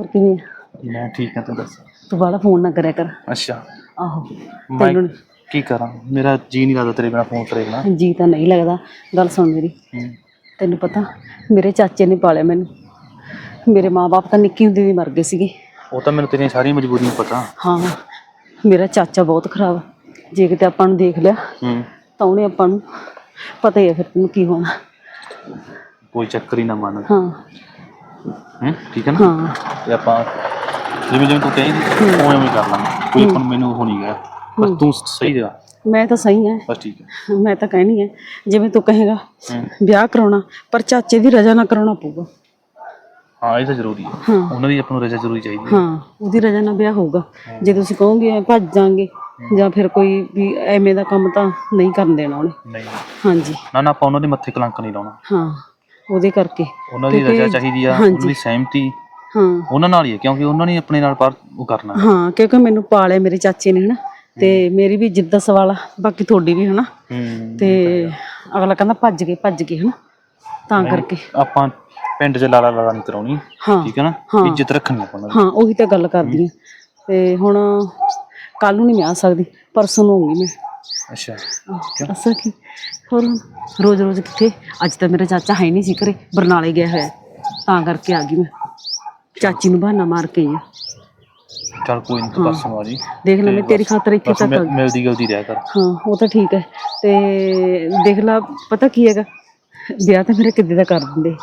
ਹੋਰ ਕਿਵੇਂ ਆ? ਮੈਂ ਠੀਕ ਹਾਂ ਤੂੰ ਦੱਸ? ਤੂੰ ਬਾਹਲਾ ਫੋਨ ਨਾ ਕਰਿਆ ਕਰ। ਅੱਛਾ। ਆਹੋ। ਮੈਂ ਤੈਨੂੰ ਕੀ ਕਰਾਂ? ਮੇਰਾ ਜੀ ਨਹੀਂ ਲੱਗਦਾ ਤੇਰੇ ਬਿਨਾ ਫੋਨ ਕਰੇ ਬਿਨਾ। ਜੀ ਤਾਂ ਨਹੀਂ ਲੱਗਦਾ। ਗੱਲ ਸੁਣ ਮੇਰੀ। ਤੈਨੂੰ ਪਤਾ ਮੇਰੇ ਚਾਚੇ ਨੇ ਪਾਲਿਆ ਮੈਨੂੰ। ਮੇਰੇ ਮਾਪੇ ਤਾਂ ਨਿੱਕੀ ਹੁੰਦੀ ਵੀ ਮਰ ਗਏ ਸੀਗੇ। ਉਹ ਤਾਂ ਮੈਨੂੰ ਤੇਰੀਆਂ ਸਾਰੀਆਂ ਮਜਬੂਰੀਆਂ ਪਤਾ। ਹਾਂ। ਮੇਰਾ ਚਾਚਾ ਬਹੁਤ ਖਰਾਬ। ਆ। ਜੇ ਕਿਤੇ ਆਪਾਂ ਨੂੰ ਦੇਖ ਲਿਆ ਹੂੰ। ਤਾਂ ਉਹਨੇ ਆਪਾਂ ਨੂੰ ਪਤਾ ਹੀ ਹੈ ਫਿਰ ਤੈਨੂੰ ਕੀ ਹੋਣਾ। ਕੋਈ ਚੱਕਰ ਹੀ ਨਾ ਮੰਨ। ਹਾਂ। ਹੂੰ ਠੀਕ ਹੈ ਨਾ? ਹਾਂ। ਤੇ ਆਪਾਂ ਜਿਵੇਂ ਜਿਵੇਂ ਤੂੰ ਕਹੇਂਗੀ ਉਵੇਂ ਉਵੇਂ ਕਰ ਲਾਂਗੇ। ਕੋਈ ਆਪਾਂ ਨੂੰ ਮੈਨੂੰ ਹੋ ਨਹੀਂ ਗਿਆ ਬਸ ਤੂੰ ਸਹੀ ਜਾ ਮੈਂ ਤਾਂ ਸਹੀ ਹਾਂ। ਬਸ ਠੀਕ ਹੈ। ਮੈਂ ਤਾਂ ਕਹਿਣੀ ਹੈ ਜਿਵੇਂ ਤੂੰ ਕਹੇਗਾ ਵਿਆਹ ਕਰਾਉਣਾ ਪਰ ਚਾਚੇ ਦੀ ਰਜ਼ਾ ਨਾਲ ਕਰਾਉਣਾ ਪਊਗਾ। ਹਾਂ ਇਹ ਤਾਂ ਜ਼ਰੂਰੀ ਹੈ। ਹਾਂ। ਉਹਨਾਂ ਦੀ ਆਪਾਂ ਨੂੰ ਰਜਾ ਜ਼ਰੂਰੀ ਚਾਹੀਦੀ ਹੈ। ਹਾਂ ਉਹਦੀ ਰਜ਼ਾ ਨਾਲ ਵਿਆਹ ਹੋਊਗਾ। ਜੇ ਤੁਸੀਂ ਕਹੋਗੇ ਐਂ ਭੱਜ ਜਾਾਂਗੇ ਜਾਂ ਫਿਰ ਕੋਈ ਵੀ ਐਵੇਂ ਦਾ ਕੰਮ ਤਾਂ ਨਹੀਂ ਕਰਨ ਦੇਣਾ ਉਹਨੇ। ਨਹੀਂ। ਹਾਂਜੀ। ਨਾ ਨਾ ਆਪਾਂ ਉਹਨਾਂ ਦੇ ਮੱਥੇ ਕਲੰਕ ਨਹੀਂ ਲਾਉਣਾ। ਹਾਂ। ਉਹਦੇ ਕਰਕੇ। ਉਹਨਾਂ ਦੀ ਕਿਉਂਕਿ- ਰਜਾ ਚਾਹੀਦੀ ਆ। ਉਹਨਾਂ ਦੀ ਸਹਿਮਤੀ ਹਾਂ। ਉਹਨਾਂ ਨਾਲ ਹੀ ਹੈ ਕਿਉਂਕਿ ਉਹਨਾਂ ਨੇ ਆਪਣੇ ਨਾਲ ਪਰ ਉਹ ਕਰਨਾ। ਹਾਂ ਕਿਉਂਕਿ ਮੈਨੂੰ ਪਾਲਿਆ ਮੇਰੇ ਚਾਚੇ ਨੇ ਹਨਾ। ਤੇ ਮੇਰੀ ਵੀ ਜਿੱਦ ਸਵਾਲ ਆ ਬਾਕੀ ਤੁਹਾਡੀ ਵੀ ਹਨਾ। ਹੂੰ ਤੇ ਅਗਲਾ ਕਹਿੰਦਾ ਭੱਜ ਗਏ ਭੱਜ ਗਏ ਹਨਾ। ਤਾਂ ਕਰਕੇ। ਆਪਾਂ ਪਿੰਡ 'ਚ ਲਾਲਾ ਲਾਲਾ ਨਹੀਂ ਕਰਾਉਣੀ ਹਾਂ ਠੀਕ ਹੈ ਨਾ? ਹਾਂ। ਇੱਜ਼ਤ ਰੱਖਣੀ ਆਪਾਂ ਦੀ ਹਾਂ ਉਹੀ ਤਾਂ ਗੱਲ ਕਰਦੀ ਆ ਤੇ ਹੁਣ ਕੱਲ ਨੂੰ ਨਹੀਂ ਮੈਂ ਆ ਸਕਦੀ ਪਰਸੋਂ ਨੂੰ ਆਉਂਗੀ ਮੈਂ। ਅੱਛਾ। ਅਸਲ ਕੀ? ਹੋਰ ਰੋਜ਼ ਰੋਜ਼ ਕਿੱਥੇ? ਅੱਜ ਤਾਂ ਮੇਰਾ ਚਾਚਾ ਹੈ ਨਹੀਂ ਸੀ ਘਰੇ ਬਰਨਾਲੇ ਗਿਆ ਹੋਇਆ। ਤਾਂ ਕਰਕੇ ਆ ਗਈ ਮੈਂ। ਚਾਚੀ ਨੂੰ ਬਹਾਨਾ ਮਾਰ ਕੇ ਆਈ ਆ। ਚਲ ਕੋਈ ਨਹੀਂ ਤੂੰ ਪਰਸੋਂ ਆ ਜੀ। ਦੇਖ ਲੈ ਮੈਂ ਤੇਰੀ ਖਾਤਰ ਇੱਥੇ ਤੱਕ ਆ ਮਿਲ- ਗਈ। ਮਿਲਦੀ ਗਿਲਦੀ ਰਿਹਾ ਕਰ। ਹਾਂ ਉਹ ਤਾਂ ਠੀਕ ਹੈ। ਤੇ ਦੇਖ ਲਾ ਪਤਾ ਕੀ ਹੈਗਾ? ਵਿਆਹ ਤਾਂ ਮੇਰਾ ਕਿੱਦੇ ਦਾ ਕਰ ਦਿੰਦੇ।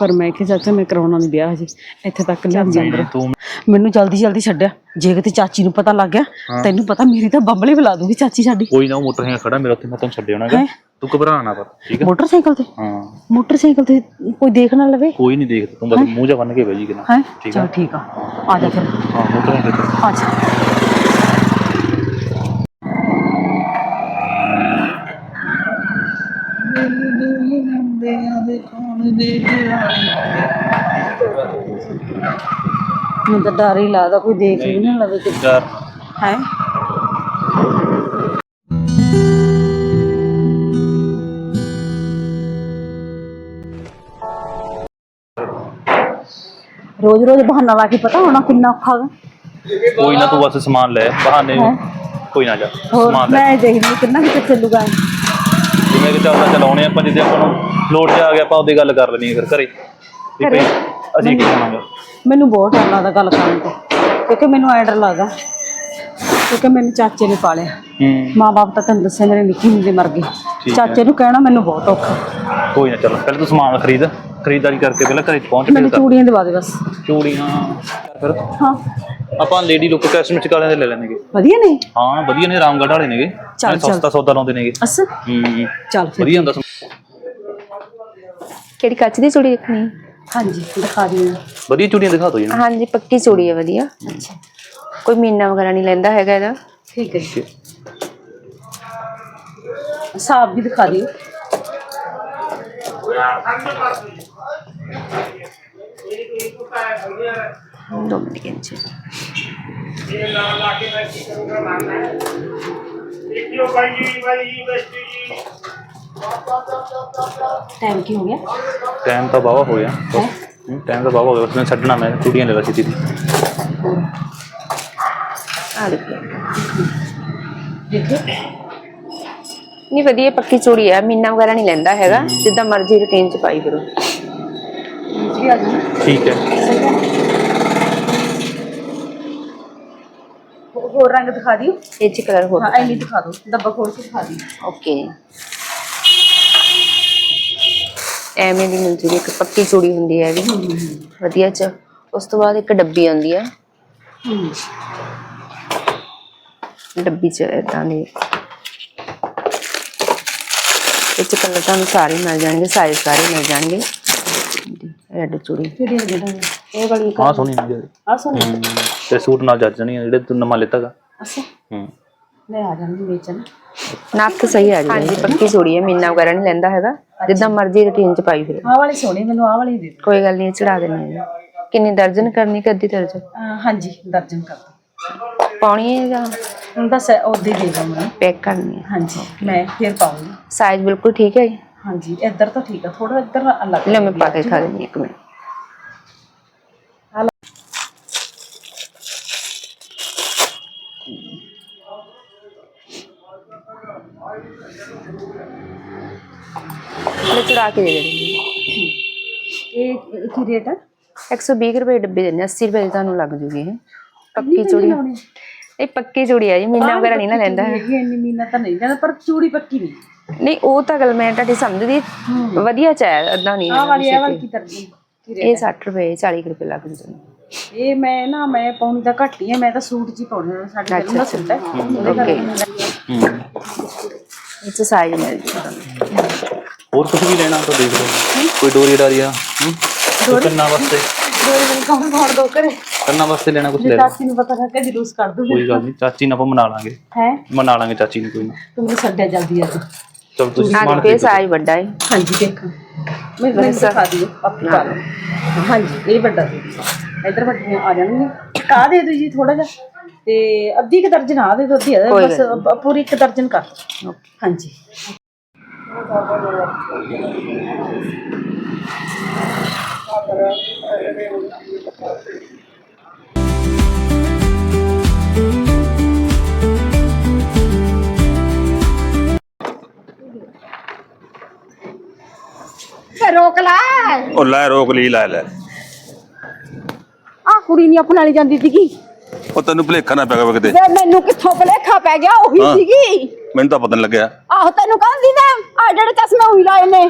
ਪਰ ਮੈਂ ਕਿ ਚਾਚਾ ਮੈਂ ਕਰਾਉਣਾ ਨਹੀਂ ਵਿਆਹ ਹਜੇ। ਇੱਥੇ ਤੱਕ ਲਿਆਂਦੀ ਅੰਦਰ। ਤੂੰ ਮੈਨੂੰ ਜਲਦੀ ਜਲਦੀ ਛੱਡਿਆ। ਜੇ ਕਿਤੇ ਚਾਚੀ ਨੂੰ ਪਤਾ ਲੱਗ ਗਿਆ ਤੈਨੂੰ ਪਤਾ ਮੇਰੀ ਤਾਂ ਬੰਬਲੀ ਬੁਲਾ ਦੂਗੀ ਚਾਚੀ ਸਾਡੀ। ਕੋਈ ਨਾ ਉਹ ਮੋਟਰਸਾਈਕਲ ਖੜਾ ਮੇਰਾ ਉੱਥੇ ਮੈਂ ਤੈਨੂੰ ਛੱਡ ਆਉਣਾਗਾ ਹੈਂ? ਤੂੰ ਘਬਰਾ ਨਾ ਕਰ ਠੀਕ ਹੈ ਮੋਟਰਸਾਈਕਲ ਤੇ? ਹਾਂ। ਮੋਟਰਸਾਈਕਲ ਤੇ ਕੋਈ ਦੇਖ ਨਾ ਲਵੇ? ਕੋਈ ਨਹੀਂ ਦੇਖਦਾ ਤੂੰ ਬਸ ਮੂੰਹ ਜਾ ਬੰਨ ਕੇ ਬਹਿ ਜੀ ਕਿਨਾ ਹੈ? ਠੀਕ ਚਲ ਆ ਠੀਕ ਆ। ਆ ਜਾ ਫਿਰ। ਹਾਂ ਮੋਟਰਸਾਈਕਲ ਤੇ। ਆ ਜਾ। ਮੈਨੂੰ ਤਾਂ ਡਰ ਹੀ ਲੱਗਦਾ ਕੋਈ ਦੇਖ ਵੀ ਨਾ ਲਵੇ ਕਿ ਯਾਰ ਹੈ? ਰੋਜ਼ ਰੋਜ਼ ਬਹਾਨਾ ਲਾ ਕੇ ਪਤਾ ਹੋਣਾ ਕਿੰਨਾ ਔਖਾ ਵਾ। ਕੋਈ ਨਾ ਤੂੰ ਬਸ ਸਮਾਨ ਲੈ ਬਹਾਨੇ ਹੈਂ? ਕੋਈ ਨਾ ਜਾ ਹੋਰ ਸਮਾਨ ਲੈ। ਮੈਂ ਦੇਖਦੀ ਹਾਂ ਕਿੰਨਾ ਕਿਤੇ ਚੱਲੂਗਾ ਇਹ। ਜਿਵੇਂ ਕਿ ਚੱਲਦਾ ਚਲਾਉਣੇ ਆਪਾਂ ਜਿੱਦੇ ਆਪਾਂ ਨੂੰ ਲੋਡ ਜਾ ਆ ਗਿਆ ਆਪਾਂ ਉਹਦੀ ਗੱਲ ਕਰ ਲੈਣੀ ਹੈ ਫਿਰ ਘਰੇ। ਵੀ? ਭਈ ਅਸੀਂ ਕੀ ਕਰਾਂਗੇ? ਮੈਨੂੰ ਬਹੁਤ ਡਰ ਲੱਗਦਾ ਗੱਲ ਕਰਨ ਤੋਂ। ਕਿਉਂਕਿ ਮੈਨੂੰ ਐ ਡਰ ਲੱਗਦਾ ਕਿਉਂਕਿ ਮੈਨੂੰ ਚਾਚੇ ਨੇ ਪਾਲਿਆ। ਹੂੰ। ਮਾਂ-ਬਾਪ ਤਾਂ ਤੈਨੂੰ ਦੱਸਿਆ ਮੇਰੇ ਨਿੱਕੀ ਹੁੰਦੇ ਮਰ ਹੈ। ਚਾਚੇ ਨੂੰ ਕਹਿਣਾ ਮੈਨੂੰ ਬਹੁਤ ਔਖਾ। ਕੋਈ ਨਾ ਚਲੋ ਪਹਿਲਾਂ ਤੂੰ ਸਮਾਨ ਖਰੀਦ ਖਰੀਦਦਾਰੀ ਕਰਕੇ ਪਹਿਲਾਂ ਘਰੇ ਪਹੁੰਚ ਮੈਨੂੰ ਫਿਰ ਚੂੜੀਆਂ ਦਵਾ ਦੇ ਬਸ। ਚੂੜੀਆਂ ਫਿਰ। ਹਾਂ। ਆਪਾਂ ਲੇਡੀ ਲੁੱਕ ਕਸਮਿਸਟਿਕ ਵਾਲਿਆਂ ਦੇ ਲੈ ਲੈਣਗੇ ਵਧੀਆ ਨਹੀਂ ਹਾਂ ਵਧੀਆ ਨੇ ਰਾਮਗੜ੍ਹ ਵਾਲੇ ਨੇਗੇ। ਚੱਲ, ਨਾਲੇ ਸਸਤਾ ਸੌਦਾ ਲਾਉਂਦੇ ਨੇਗੇ। ਅਸ ਹੂੰ। ਚੱਲ ਫਿਰ। ਵਧੀਆ ਹੁੰਦਾ ਕਿਹੜੀ ਕੱਚ ਦੀ ਚੂੜੀ ਦੇਖਣੀ ਹਾਂਜੀ ਦਿਖਾ ਦਿਓ। ਵਧੀਆ ਚੂੜੀਆਂ ਦਿਖਾ ਦਿਓ ਜੀ। ਹਾਂਜੀ ਪੱਕੀ ਚੂੜੀ ਹੈ ਵਧੀਆ। ਕੋਈ ਮੀਨਾ ਵਗੈਰਾ ਨਹੀਂ ਲੈਂਦਾ ਹੈਗਾ ਇਹਦਾ। ਠੀਕ ਹੈ ਜੀ। ਸਾਬ ਵੀ ਦਿਖਾ ਦਿਓ। ਦੋ ਮਿੰਟ ਕਿੰਚ ਟਾਈਮ ਕੀ ਹੋ ਗਿਆ? ਟਾਈਮ ਤਾਂ ਬਾਵਾ ਹੋ ਗਿਆ। ਹੈ? ਟਾਈਮ ਤਾਂ ਬਾਵਾ ਹੋ ਗਿਆ। ਉਸਨੇ ਛੱਡਣਾ ਮੈਂ ਚੂੜੀਆਂ ਲੈ ਲਾ ਸਿੱਧੀ। ਆ ਦੇਖੋ। ਦੇਖੋ। ਨਹੀਂ ਵਧੀਆ ਪੱਕੀ ਚੂੜੀ ਹੈ ਮੀਨਾ ਵਗੈਰਾ ਨਹੀਂ ਲੈਂਦਾ ਹੈਗਾ। ਜਿੱਦਾਂ ਮਰਜ਼ੀ ਰੁਟੀਨ ਚ ਪਾਈ ਕਰੋ। ਜੀ ਆ ਜਾਓ। ਠੀਕ ਹੈ। ਹੋਰ ਰੰਗ ਦਿਖਾ ਦਿਓ। ਇਹ ਚ ਕਲਰ ਹੋਰ ਹਾਂ ਐਨੀ ਦਿਖਾ ਦਿਓ। ਡੱਬਾ ਖੋਲ ਕੇ ਦਿਖਾ ਦਿਓ। ਓਕੇ ਐਵੇਂ ਦੀ ਮਿਲ ਜੂਗੀ ਇੱਕ ਪੱਕੀ ਚੂੜੀ ਹੁੰਦੀ ਹੈ ਇਹ ਵੀ ਵਧੀਆ ਚ। ਉਸ ਤੋਂ ਬਾਅਦ ਇੱਕ ਡੱਬੀ ਆਉਂਦੀ ਹੈ। ਹੂੰ ਡੱਬੀ ਚ ਇਦਾਂ ਦੇ। ਇਹ ਚ ਕਲਰ ਤੁਹਾਨੂੰ ਸਾਰੇ ਮਿਲ ਜਾਣਗੇ ਸਾਈਜ਼ ਸਾਰੇ ਮਿਲ ਜਾਣਗੇ। ਰੈੱਡ ਚੂੜੀ। ਕਿਹੜੀ ਹੈ ਜਿਹੜਾ? ਇਹ ਵਾਲੀ ਹਾਂ ਸੋਹਣੀ ਹੁੰਦੀ ਹੈ ਆ। ਸੁਣ ਤੇ ਸੂਟ ਨਾਲ ਜੱਜ ਨਹੀਂ ਜਿਹੜੇ ਤੂੰ ਨਵਾਂ ਲਿੱਤਾਗਾ ਅਸਾ ਹੂੰ। ਲੈ ਆ ਜਾਣਗੇ ਵੇਚਣ ਨਾਪ ਤਾਂ ਸਹੀ ਆ ਜਾਏਗਾ ਹਾਂਜੀ। ਪੱਕੀ ਚੂੜੀ ਹੈ ਮੀਨਾ ਵਗੈਰਾ ਨਹੀਂ ਲੈਂਦਾ ਹੈਗਾ। ਜਿੱਦਾਂ ਮਰਜ਼ੀ ਰੁਟੀਨ ਚ ਪਾਈ ਫਿਰ। ਆਹ ਵਾਲੀ ਸੋਹਣੀ ਮੈਨੂੰ ਆਹ ਵਾਲੀ ਦੇ ਦਿਓ। ਕੋਈ ਗੱਲ ਨਹੀਂ ਚੜਾ ਦੇਣੀ ਹੈ ਕਿੰਨੀ ਦਰਜਨ ਕਰਨੀ ਕਿ ਅੱਧੀ ਦਰਜਨ? ਅਹ ਹਾਂਜੀ ਦਰਜਨ ਕਰ ਦਿਓ। ਪਾਉਣੀ ਹੈ ਜਾਂ? ਹੁਣ ਬਸ ਉਹਦੇ ਦੇ ਦਿਓ ਮੈਨੂੰ। ਪੈਕ ਕਰਨੀ ਹੈ। ਹਾਂਜੀ ਮੈਂ ਫਿਰ ਪਾਉਂਗੀ। ਸਾਈਜ਼ ਬਿਲਕੁਲ ਠੀਕ ਹੈ ਜੀ। ਹਾਂਜੀ ਇੱਧਰ ਤਾਂ ਠੀਕ ਆ ਥੋੜਾ ਇੱਧਰ ਅਲੱਗ ਲੈ ਮੈਂ ਪਾ ਕੇ ਖਾ ਲੈਣੀ ਇੱਕ ਮਿੰਟ। ਚੁਰਾ ਕੇ ਦੇ ਦੇਣੀ ਇਹ ਕੀ ਰੇਟ ਹੈ 120 ਕੁ ਰੁਪਏ ਡੱਬੇ ਦਿੰਦੇ 80 ਰੁਪਏ ਦੀ ਤੁਹਾਨੂੰ ਲੱਗ ਜੂਗੀ ਇਹ। ਪੱਕੀ ਚੂੜੀ। ਇਹ ਪੱਕੀ ਚੂੜੀ ਆ ਜੀ ਮੀਨਾ ਵਗੈਰਾ ਨਹੀਂ ਨਾ ਲੈਂਦਾ। ਇਹ ਇੰਨੀ ਮੀਨਾ ਤਾਂ ਨਹੀਂ ਲੈਂਦਾ ਪਰ ਚੂੜੀ ਪੱਕੀ ਨਹੀਂ। ਨਹੀਂ ਉਹ ਤਾਂ ਗੱਲ ਮੈਂ ਤੁਹਾਡੀ ਸਮਝਦੀ। ਵਧੀਆ ਚ ਹੈ ਅੱਧਾ ਨਹੀਂ ਆਹ ਵਾਲੀ ਇਹ ਵਾਲੀ ਕੀ ਤਰਦੀ ਇਹ 60 ਰੁਪਏ 40 ਕੁ ਰੁਪਏ ਲੱਗ ਨੇ ਇਹ ਮੈਂ ਨਾ ਮੈਂ ਪਾਉਣੀ ਤਾਂ ਘੱਟ ਹੀ ਹੈ ਮੈਂ ਤਾਂ ਸੂਟ ਹੀ ਪਾਉਣੀ ਹਾਂ ਸਾਡੇ ਦਿਲ ਦਾ ਸੂਟ ਹੈ ਹਾਂ। ਇਹ ਚ ਸਾਈਜ਼ ਮਿਲ ਜੂਗਾ ਹੋਰ ਕੁਝ ਵੀ ਲੈਣਾ ਤਾਂ ਦੇਖ ਲਓ ਕੋਈ ਡੋਰੀ ਡਾਰੀਆ ਹੂੰ ਕੋਈ ਕੰਨਾਂ ਵਾਸਤੇ ਡੋਰੀ ਮੈਨੂੰ ਕੌਣ ਕੌਣ ਦੋ ਕਰੇ ਕੰਨਾਂ ਵਾਸਤੇ ਲੈਣਾ ਕੁਝ ਲੈ ਜੇ ਲਓ ਚਾਚੀ ਨੂੰ ਪਤਾ ਲੱਗਾ ਜਲੂਸ ਕਰ ਦੂਗੀ ਕੋਈ ਗੱਲ ਨਹੀਂ ਚਾਚੀ ਨਾਲ ਆਪਾਂ ਮਨਾ ਲਾਂਗੇ ਹੈ ਮਨਾ ਲਾਂਗੇ ਚਾਚੀ ਨੂੰ ਕੋਈ ਨਾ ਤੂੰ ਮੈਨੂੰ ਛੱਡਿਆ ਜਲਦੀ ਅੱਜ ਚਲ ਤੁਸੀਂ ਹਾਂ ਸਮਾਨ ਫੇ ਦੇ ਸਾਈਜ਼ ਵੱਡਾ ਹੈ ਹਾਂਜੀ ਦੇਖਾਂ ਮੈਂ ਮੈਨੂੰ ਦਿਖਾ ਦਿਓ ਆਪੀ ਪਾ ਲਓ ਹਾਂਜੀ ਇਹ ਵੱਡਾ ਦੇ ਦਿਓ ਇੱਧਰ ਵੱਡੀਆਂ ਆ ਜਾਣਗੀਆਂ ਕਾ ਦੇ ਦਿਓ ਜੀ ਥੋੜਾ ਜਿਹਾ ਤੇ ਅੱਧੀ ਕੁ ਦਰਜਨ ਆ ਦੇ ਦਿਓ ਅੱਧੀ ਆ ਕੋਈ ਬਸ ਅ- ਪੂਰੀ ਇੱਕ ਦਰਜਨ ਕਰ ਦਿਓ। ਹਾਂਜੀ ਰੋਕ ਲਾ। ਉਹ ਲੈ ਰੋਕ ਲਈ ਲੈ ਲੈ। ਆ ਕੁੜੀ ਨਹੀਂ ਆਪਣਾ ਲਈ ਜਾਂਦੀ ਸੀਗੀ। ਉਹ ਤੈਨੂੰ ਭੁਲੇਖਾ ਨਾ ਪੈਗਾ ਕਿਤੇ। ਵੇ ਮੈਨੂੰ ਕਿੱਥੋਂ ਭਲੇਖਾ ਪੈ ਗਿਆ? ਉਹੀ ਹਾਂ। ਸੀਗੀ। ਮੈਨੂੰ ਤਾਂ ਪਤਾ ਨਹੀਂ ਲੱਗਿਆ। ਆਹੋ ਤੈਨੂੰ ਕਹਿੰਦੀ ਨਾ ਆ ਜਿਹੜੇ ਚਸ਼ਮੇ ਉਹੀ ਲਾਏ ਨੇ।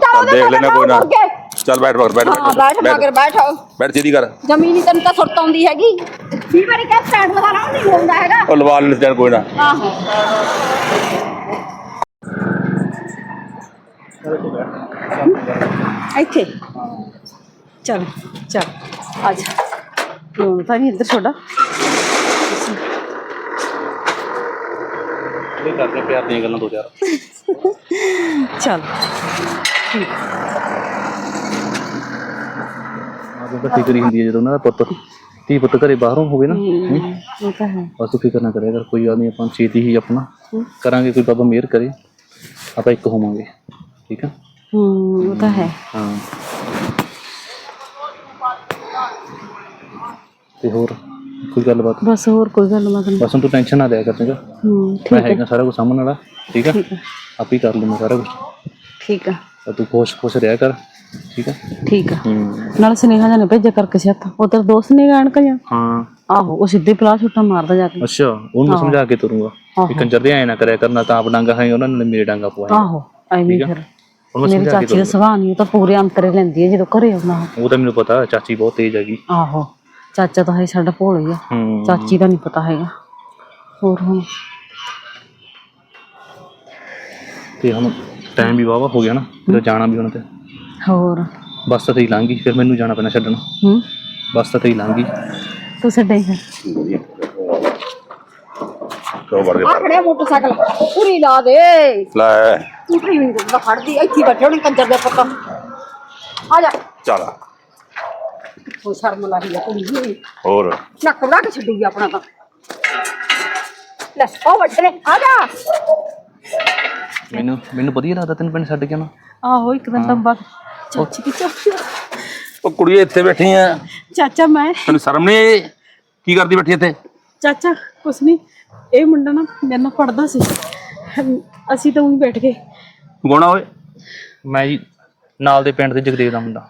ਚਲ ਉਹਦੇ ਦੇਖ ਮਗਰ ਲੈਣਾ ਕੋਈ ਨਾ। ਮੁੜ ਕੇ। ਚੱਲ ਬੈਠ ਬੈਠ ਬੈਠ ਹਾਂ ਬੈਠ ਮਗਰ ਬੈਠੋ। ਬੈਠ। ਸਿੱਧੀ ਕਰ ਜ਼ਮੀਨ ਤੈਨੂੰ ਤਾਂ ਸੁਰਤ ਆਉਂਦੀ ਹੈਗੀ। ਵੀ ਵਾਰੀ ਕਹਿ ਸਟੈਂਡ ਲਗਾ ਲਾ ਨਹੀਂ ਹੁੰਦਾ ਹੈਗਾ। ਉਹ ਲਵਾ ਲੈ ਚੱਲ ਕੋਈ ਨਾ। ਆਹੋ। ਇੱਥੇ। ਚਲ ਚਲ। ਆ ਜਾ। ਕਿਉਂ ਤਾਂ ਨਹੀਂ ਇੱਧਰ ਛੋੜਾ ਇਹ ਕਰਦੇ ਪਿਆਰ ਦੀਆਂ ਗੱਲਾਂ ਦੋ ਚਾਰ ਚਲ ਆਹ ਬੱਤੀ ਕਰੀ ਹੁੰਦੀ ਹੈ ਜਦੋਂ ਉਹਨਾਂ ਦਾ ਪੁੱਤ ਧੀ ਪੁੱਤ ਘਰੇ ਬਾਹਰੋਂ ਹੋਵੇ ਨਾ ਹੂੰ। ਉਹ ਤਾਂ ਹੈ ਬਸ ਤੂੰ ਫਿਕਰ ਨਾ ਕਰਿਆ ਕਰ ਕੋਈ ਗੱਲ ਨਹੀਂ ਆਪਾਂ ਛੇਤੀ ਹੀ ਆਪਣਾ ਕਰਾਂਗੇ ਕੋਈ ਬਾਬਾ ਮਿਹਰ ਕਰੇ ਆਪਾਂ ਇੱਕ ਹੋਵਾਂਗੇ ਠੀਕ ਆ ਹੂੰ ਉਹ ਤਾਂ ਹੈ ਹਾਂ ਹੋਰ ਕੋਈ ਗੱਲਬਾਤ? ਬਸ ਹੋਰ ਕੋਈ ਗੱਲ ਨਾ ਬਸ ਹੁਣ ਤੂੰ ਟੈਨਸ਼ਨ ਨਾ ਲਿਆ ਕਰ ਚੰਗਾ। ਹੂੰ ਮੈਂ ਹੈਗਾ ਸਾਰਾ ਕੁਝ ਸਾਹਮਣੇ ਵਾਲਾ ਠੀਕ ਆ? ਆਪ ਹੀ ਕਰ ਲੂੰਗਾ ਸਾਰਾ ਕੁਝ ਠੀਕ ਆ। ਤਾਂ ਤੂੰ ਖੁਸ਼ ਖੁਸ਼ ਰਿਹਾ ਕਰ ਠੀਕ ਆ? ਠੀਕ ਆ। ਹੂੰ। ਨਾਲ ਸੁਨੇਹਾ ਜਾਂ ਭੇਜਿਆ ਕਰ ਕਿਸੇ ਹੱਥ ਉਹ ਤੇਰਾ ਦੋਸਤ ਨੇ ਗਾਣ ਕਾ ਹਾਂ। ਆਹੋ ਉਹ ਸਿੱਧੇ ਪਲਾਹ ਛੁੱਟਾ ਮਾਰਦਾ ਜਾ ਕੇ। ਅੱਛਾ ਉਹਨੂੰ ਸਮਝਾ ਕੇ ਤੁਰੂੰਗਾ। ਵੀ ਕੰਜਰ ਦੇ ਐ ਨਾ ਕਰਿਆ ਕਰਨਾ ਤਾਂ ਆਪ ਡਾਂਗਾ ਹੈ ਉਹਨਾਂ ਨੇ ਮੇਰੇ ਡਾਂਗਾ ਪਵਾਇਆ ਆਹੋ ਐਵੇਂ ਹੀ ਫਿਰ। ਹੁਣ ਮੈਂ ਮੇਰੀ ਸਮਝਾ ਕੇ ਚਾਚੀ ਦਾ ਸੁਭਾਅ ਨਹੀਂ ਉਹ ਤਾਂ ਪੂਰੇ ਅੰਤਰੇ ਲੈਂਦੀ ਹੈ ਜਦੋਂ ਘਰੇ ਆਉਣਾ ਉਹ। ਉਹ ਤਾਂ ਮੈਨੂੰ ਪਤਾ ਚਾਚੀ ਬਹੁਤ ਤੇਜ਼ ਹੈਗੀ। ਆਹੋ। ਚਾਚਾ ਤਾਂ ਹੈ ਸਾਡਾ ਭੋਲਾ ਹੀ ਆ। ਹੂੰ। ਚਾਚੀ ਦਾ ਨਹੀਂ ਪਤਾ ਹੈਗਾ। ਹੋਰ ਹੁਣ? ਤੇ ਹੁਣ ਟਾਈਮ ਵੀ ਵਾਵਾ ਹੋ ਗਿਆ ਨਾ ਫਿਰ ਜਾਣਾ ਵੀ ਹੁਣ ਤੇ। ਹੋਰ? ਬੱਸ ਤਾਂ ਤੇ ਹੀ ਲੰਘ ਗਈ ਫਿਰ ਮੈਨੂੰ ਜਾਣਾ ਪੈਣਾ ਛੱਡਣ। ਹੂੰ। ਬੱਸ ਤਾਂ ਤੇ ਹੀ ਲੰਘ ਗਈ। ਤੂੰ ਛੱਡੇ ਫਿਰ। ਚੋ ਵੜ ਆ ਖੜਿਆ ਮੋਟਰਸਾਈਕਲ ਪੂਰੀ ਲਾ ਦੇ। ਲੈ। ਸਕੂਟਰੀ ਵੀ ਨਹੀਂ ਖੜਦੀ ਇੱਥੇ ਹੀ ਬੈਠੇ ਹੋਣੇ ਕੰਜਰ ਦੇ ਪੁੱਤ। ਆ ਜਾ। ਚੱਲ। ਉਹ ਸ਼ਰਮ ਲਾਹੀ ਆ ਕੁੜੀ ਜੀ ਹੋਰ? ਨੱਕ ਵੜਾ ਕੇ ਛੱਡੂਗੀ ਆਪਣਾ ਤਾਂ। ਲੈ ਉਹ ਵੱਡੇ ਨੇ ਆ ਜਾ। ਮੈਨੂੰ ਮੈਨੂੰ ਵਧੀਆ ਲੱਗਦਾ ਤੈਨੂੰ ਪਿੰਡ ਛੱਡ ਕੇ ਨਾ। ਆਹੋ ਇੱਕ ਦਿਨ ਤਾਂ ਬਾਅਦ ਚਾਚੀ ਦੀ ਚਾਚੀ ਉਹ ਕੁੜੀ ਇੱਥੇ ਬੈਠੀ ਆ। ਚਾਚਾ ਮੈਂ ਤੈਨੂੰ ਸ਼ਰਮ ਨਹੀਂ ਆਈ? ਕੀ ਕਰਦੀ ਬੈਠੀ ਇੱਥੇ? ਚਾਚਾ ਕੁਛ ਨਹੀਂ। ਇਹ ਮੁੰਡਾ ਨਾ ਮੇਰੇ ਨਾਲ ਪੜਦਾ ਸੀ। ਅਸੀਂ ਤਾਂ ਉਹੀ ਬੈਠ ਗਏ। ਗੋਣਾ ਓਏ? ਮੈਂ ਜੀ ਨਾਲ ਦੇ ਪਿੰਡ ਦੇ ਜਗਦੇਵ ਦਾ ਮੁੰਡਾ।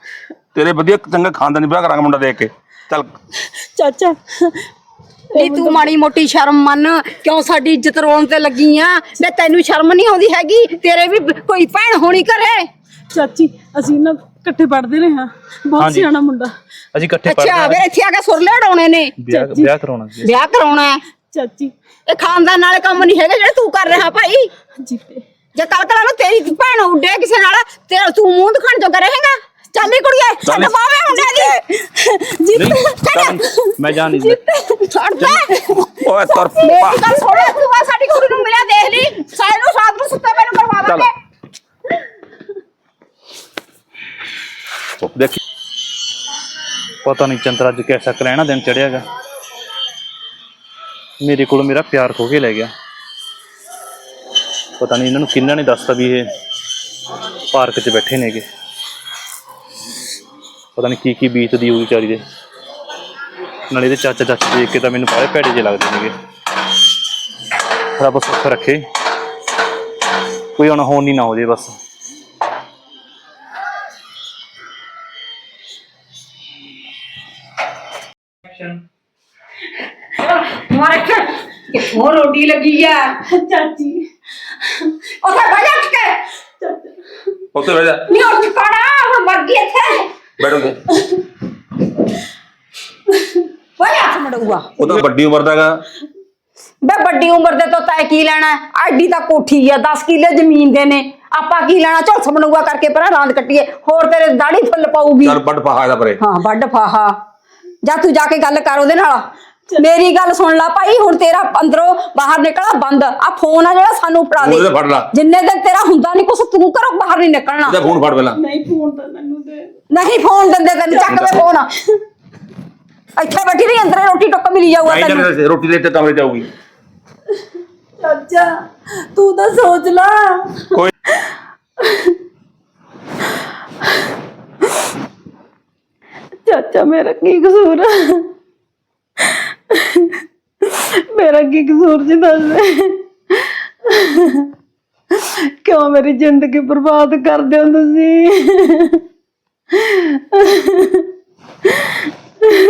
ਤੇਰੇ ਵਧੀਆ ਚੰਗਾ ਖਾਨਦਾਨੀ ਵਿਆਹ ਕਰਾਂਗਾ ਮੁੰਡਾ ਦੇਖ ਕੇ। ਚੱਲ। ਚਾਚਾ ਨਹੀਂ ਤੂੰ ਮਾੜੀ ਮੋਟੀ ਸ਼ਰਮ ਮੰਨ ਕਿਉਂ ਸਾਡੀ ਇੱਜ਼ਤ ਰੋਣ ਤੇ ਲੱਗੀ ਆ? ਵੇ ਤੈਨੂੰ ਸ਼ਰਮ ਨਹੀਂ ਆਉਂਦੀ ਹੈਗੀ ਤੇਰੇ ਵੀ ਕੋਈ ਭੈਣ ਹੋਣੀ ਘਰੇ। ਚਾਚੀ ਅਸੀਂ ਨਾ ਇਕੱਠੇ ਪੜਦੇ ਰਹੇ ਹਾਂ। ਬਹੁਤ ਹਾਂਜੀ। ਸਿਆਣਾ ਮੁੰਡਾ। ਅਸੀਂ ਇਕੱਠੇ ਅੱਛਾ ਪੜ੍ਹਦੇ ਵੇ ਇੱਥੇ ਆ ਕੇ ਸੁਰ ਲੜਾਉਣੇ ਨੇ? ਵਿਆਹ ਵਿਆਹ ਕਰਾਉਣਾ ਸੀ। ਵਿਆਹ ਕਰਾਉਣਾ ਹੈ? ਚਾਚੀ। ਇਹ ਖਾਨਦਾਨ ਨਾਲੇ ਕੰਮ ਨਹੀਂ ਹੈਗੇ ਜਿਹੜੇ ਤੂੰ ਕਰ ਰਿਹਾ ਭਾਈ। ਜੀਤੇ ਜੇ ਕੱਲ ਕਲਾ ਨੂੰ ਤੇਰੀ ਭੈਣ ਉੱਡੇ ਕਿਸੇ ਨਾਲ ਤੇ ਤੂੰ ਮੂੰਹ ਦਿਖਾਣ ਜੋਗਾ ਰਹੇਗਾ? ਚੱਲ ਨੀ ਕੁੜੀਏ ਛੱਡ ਬਾਵੇਂ ਮੁੰਡੇ ਦੀ ਨਹੀਂ ਚੱਲ, ਮੈਂ ਜਾਣ ਨਹੀਂ ਦਿੰਦਾ। ਛੱਡ ਦੇ ਓਏ ਤੁਰ ਪਾ ਮੇਰੀ ਗੱਲ ਸੁਣ ਤੂੰ ਆ ਸਾਡੀ ਕੁੜੀ ਨੂੰ ਮਿਲਿਆ ਦੇਖ ਲਈ ਸਾਰੇ ਨੂੰ ਸਾਥ ਨੂੰ ਸੁੱਤੇ ਮੈਨੂੰ ਕਰਵਾ ਚੱਲ। ਦਾਂਗੇ ਦੇਖੀ ਪਤਾ ਨਹੀਂ ਚੰਦਰ ਅੱਜ ਕੈਸਾ ਕਲੈਣਾ ਦਿਨ ਚੜਿਆਗਾ ਮੇਰੇ ਕੋਲ ਮੇਰਾ ਪਿਆਰ ਖੋ ਕੇ ਲੈ ਗਿਆ ਪਤਾ ਨਹੀਂ ਇਹਨਾਂ ਨੂੰ ਕਿੰਨਾ ਨੇ ਦੱਸਤਾ ਵੀ ਇਹ ਪਾਰਕ 'ਚ ਬੈਠੇ ਨੇਗੇ ਪਤਾ ਨਹੀਂ ਕੀ ਕੀ ਬੀਤਦੀ ਹੋਊਗੀ ਵਿਚਾਰੀ ਦੇ। ਨਾਲੇ ਇਹਦੇ ਚਾਚਾ ਚਾਚੀ ਦੇਖ ਕੇ ਤਾਂ ਮੈਨੂੰ ਬਾਹਲੇ ਭੈੜੇ ਜੇ ਲੱਗਦੇ ਨੇਗੇ। ਰੱਬ ਸੁੱਖ ਰੱਖੇ। ਕੋਈ ਅਣਹੋਣ ਨਹੀਂ ਨਾ ਹੋ ਜੇ ਬਸ। ਮਾਰੇ ਕਿਥੋਂ ਰੋਟੀ ਲੱਗੀ ਆ। ਚਾਚੀ। ਉੱਥੇ ਬਹਿ ਕੇ ਉੱਥੇ। ਬਹਿ ਨਹੀਂ ਉੱਠ ਪੜਾ ਮਰ ਗਈ ਇੱਥੇ। ਬੈਠੋਗੇ ਬਹਿ ਜਾ ਮੜੂਆ। ਉਹ ਤਾਂ ਵੱਡੀ ਉਮਰ ਦਾ ਹੈਗਾ। ਬੇ ਵੱਡੀ ਉਮਰ ਦੇ ਤੋਂ ਤੈ ਕੀ ਲੈਣਾ ਐਡੀ ਤਾਂ ਕੋਠੀ ਆ 10 ਕਿੱਲੇ ਜ਼ਮੀਨ ਦੇ ਨੇ। ਆਪਾਂ ਕੀ ਲੈਣਾ? ਝੁਲਸ ਬਣੂਗਾ ਕਰਕੇ ਪਰਾਂ ਰਾਂਦ ਕੱਟੀਏ। ਹੋਰ ਤੇਰੇ ਦਾੜੀ ਫੁੱਲ ਪਾਊਗੀ। ਚੱਲ ਵੱਡ ਪਹਾ ਇਹਦਾ ਪਰੇ। ਹਾਂ ਵੱਡ ਫਾਹਾ। ਜਾ ਤੂੰ ਜਾ ਕੇ ਗੱਲ ਕਰ ਉਹਦੇ ਨਾਲ। ਮੇਰੀ ਗੱਲ ਸੁਣ ਲੈ ਭਾਈ ਹੁਣ ਤੇਰਾ ਅੰਦਰੋਂ ਬਾਹਰ ਨਿਕਲਣਾ ਬੰਦ। ਆ ਫੋਨ ਆ ਜਿਹੜਾ ਸਾਨੂੰ ਫੜਾ ਉਹਦੇ ਦੇ ਫੜ ਲਾ। ਜਿੰਨੇ ਦਿਨ ਤੇਰਾ ਹੁੰਦਾ ਨਹੀਂ ਕੁਛ ਤੂੰ ਘਰੋਂ ਬਾਹਰ ਨਹੀਂ ਨਿਕਲਣਾ। ਇਹਦਾ ਫੋਨ ਫੜ ਪਹਿਲਾਂ। ਨਹੀਂ ਫੋਨ ਤਾਂ ਮੈਨੂੰ ਦੇ। ਨਹੀਂ ਫੋਨ ਦਿੰਦੇ ਤੈਨੂੰ ਚੱਕ ਦੇ ਫੋਨ। ਇੱਥੇ ਬੈਠੀ ਰਹੀ ਅੰਦਰ ਰੋਟੀ ਟੁੱਕ ਮਿਲੀ ਜਾਊਗਾ ਨਹੀਂ ਤੈਨੂੰ। ਜਾਂਦੇ ਰੋਟੀ ਲੈ ਕੇ ਕਮਰੇ ਜਾਊਗੀ। ਚਾਚਾ ਤੂੰ ਤਾਂ ਸੋਚ ਲਾ। ਕੋਈ ਚਾਚਾ ਮੇਰਾ ਕੀ ਕਸੂਰ ਹੈ ਮੇਰਾ ਕੀ ਕਸੂਰ ਜੀ ਦੱਸ ਦੇ? ਕਿਉਂ ਮੇਰੀ ਜ਼ਿੰਦਗੀ ਬਰਬਾਦ ਕਰਦੇ ਹੋ ਤੁਸੀਂ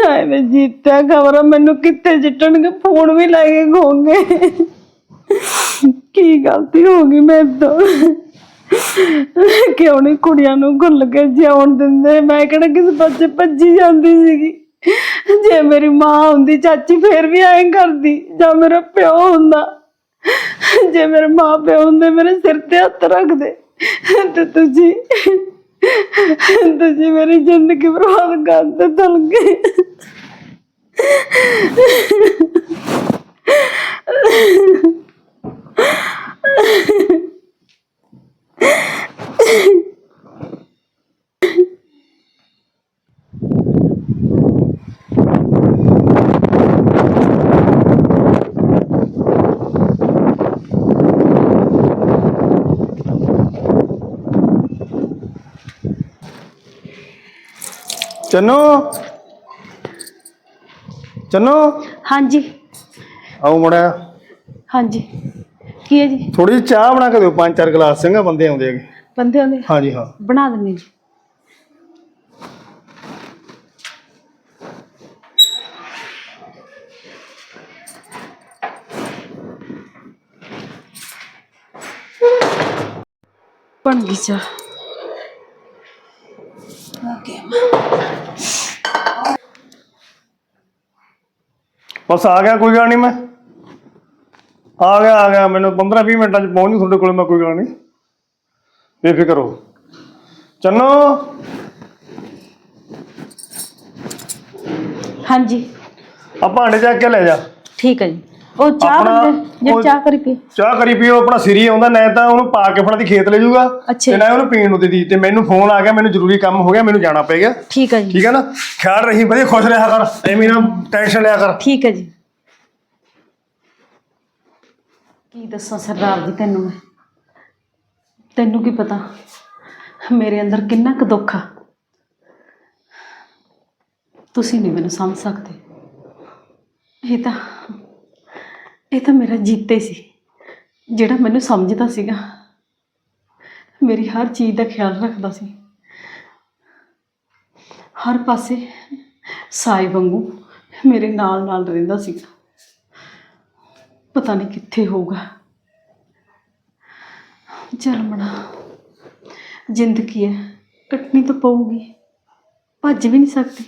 ਹਾਏ ਮੈਂ ਜੀਤਾ ਖਬਰ ਮੈਨੂੰ ਕਿੱਥੇ ਜਿੱਟਣਗੇ ਫੋਨ ਵੀ ਲੈ ਕੇ ਖੋਗੇ ਕੀ ਗਲਤੀ ਹੋ ਗਈ ਮੇਰੇ ਤੋਂ? ਕਿਉਂ ਨਹੀਂ ਕੁੜੀਆਂ ਨੂੰ ਘੁੱਲ ਕੇ ਜਿਉਣ ਦਿੰਦੇ? ਮੈਂ ਕਿਹੜਾ ਕਿਸੇ ਬੱਚੇ ਭੱਜੀ ਜਾਂਦੀ ਸੀਗੀ? ਜੇ ਮੇਰੀ ਮਾਂ ਹੁੰਦੀ, ਚਾਚੀ ਫੇਰ ਵੀ ਐਂ ਕਰਦੀ, ਜਾਂ ਮੇਰਾ ਪਿਓ ਹੁੰਦਾ। ਜੇ ਮੇਰੇ ਮਾਂ ਪਿਓ ਹੁੰਦੇ, ਮੇਰੇ ਸਿਰ ਤੇ ਹੱਥ ਰੱਖਦੇ। ਤੇ ਤੁਸੀਂ? ਤੁਸੀਂ ਮੇਰੀ ਜ਼ਿੰਦਗੀ ਬਰਬਾਦ ਕਰ ਦਿੱਤੇ ਗਏ ਚੰਨੂ? ਚੰਨੂ? ਹਾਂਜੀ। ਆਓ ਮੜਿਆ ਹਾਂਜੀ। ਕੀ ਹੈ ਜੀ? ਥੋੜੀ ਚਾਹ ਬਣਾ ਕੇ ਦਿਓ ਪੰਜ ਚਾਰ ਗਲਾਸ ਚੰਗਾ ਬੰਦੇ ਆਉਂਦੇ ਹੈਗੇ। ਬੰਦੇ ਆਉਂਦੇ? ਹਾਂਜੀ ਹਾਂ। ਬਣਾ ਦਿੰਦੇ ਜੀ। ਬਣ ਗਈ ਚਾਹ। ਬਸ ਆ ਗਿਆ ਕੋਈ ਗੱਲ ਨਹੀਂ ਮੈਂ। ਆ ਗਿਆ ਆ ਗਿਆ ਮੈਨੂੰ 15 20 ਮਿੰਟਾਂ ਚ ਪਹੁੰਚ ਜੂ ਤੁਹਾਡੇ ਕੋਲ ਮੈਂ ਕੋਈ ਗੱਲ ਨਹੀਂ ਬੇਫਿਕਰ ਹੋ ਚੰਨੂ। ਹਾਂਜੀ। ਆ ਭਾਂਡੇ ਚੱਕ ਕੇ ਲੈ ਜਾ। ਠੀਕ ਹੈ ਜੀ। ਉਹ ਚਾਹ ਆਪਣਾ- ਬੰਦੇ ਜੇ ਉਹ- ਚਾਹ ਕਰੀ ਪੀ। ਚਾਹ ਕਰੀ ਪੀਓ ਆਪਣਾ ਸਿਰੀ ਆਉਂਦਾ ਨਾ ਤਾਂ ਉਹਨੂੰ ਪਾ ਕੇ ਫੜਾ ਦੀ ਖੇਤ ਲੈ ਜਾਊਗਾ ਅੱਛਾ। ਤੇ ਨਾ ਉਹਨੂੰ ਪੀਣ ਨੂੰ ਦੇ ਦੀ ਤੇ ਮੈਨੂੰ ਫੋਨ ਆ ਗਿਆ ਮੈਨੂੰ ਜ਼ਰੂਰੀ ਕੰਮ ਹੋ ਗਿਆ ਮੈਨੂੰ ਜਾਣਾ ਪੈ ਗਿਆ। ਠੀਕ ਹੈ ਜੀ। ਠੀਕ ਹੈ ਨਾ? ਖਿਆਲ ਰਹੀ ਵਧੀਆ ਖੁਸ਼ ਰਿਹਾ ਕਰ ਐਵੇਂ ਨਾ ਟੈਨਸ਼ਨ ਲਿਆ ਕਰ। ਠੀਕ ਹੈ ਜੀ। ਕੀ ਦੱਸਾਂ ਸਰਦਾਰ ਜੀ ਤੈਨੂੰ ਮੈਂ? ਤੈਨੂੰ ਕੀ ਪਤਾ? ਮੇਰੇ ਅੰਦਰ ਕਿੰਨਾ ਕੁ ਦੁੱਖ ਆ। ਤੁਸੀਂ ਨਹੀਂ ਮੈਨੂੰ ਸਮਝ ਸਕਦੇ। ਇਹ ਤਾਂ ਇਹ ਤਾਂ ਮੇਰਾ ਜੀਤੇ ਸੀ, ਜਿਹੜਾ ਮੈਨੂੰ ਸਮਝਦਾ ਸੀਗਾ। ਮੇਰੀ ਹਰ ਚੀਜ਼ ਦਾ ਖਿਆਲ ਰੱਖਦਾ ਸੀ। ਹਰ ਪਾਸੇ ਸਾਈ ਵਾਂਗੂ ਮੇਰੇ ਨਾਲ ਨਾਲ ਰਹਿੰਦਾ ਸੀਗਾ। ਪਤਾ ਨਹੀਂ ਕਿੱਥੇ ਹੋਊਗਾ। ਜਰਮਣਾ ਜ਼ਿੰਦਗੀ ਹੈ, ਕੱਟਣੀ ਤਾਂ ਪਊਗੀ, ਭੱਜ ਵੀ ਨਹੀਂ ਸਕਦੀ।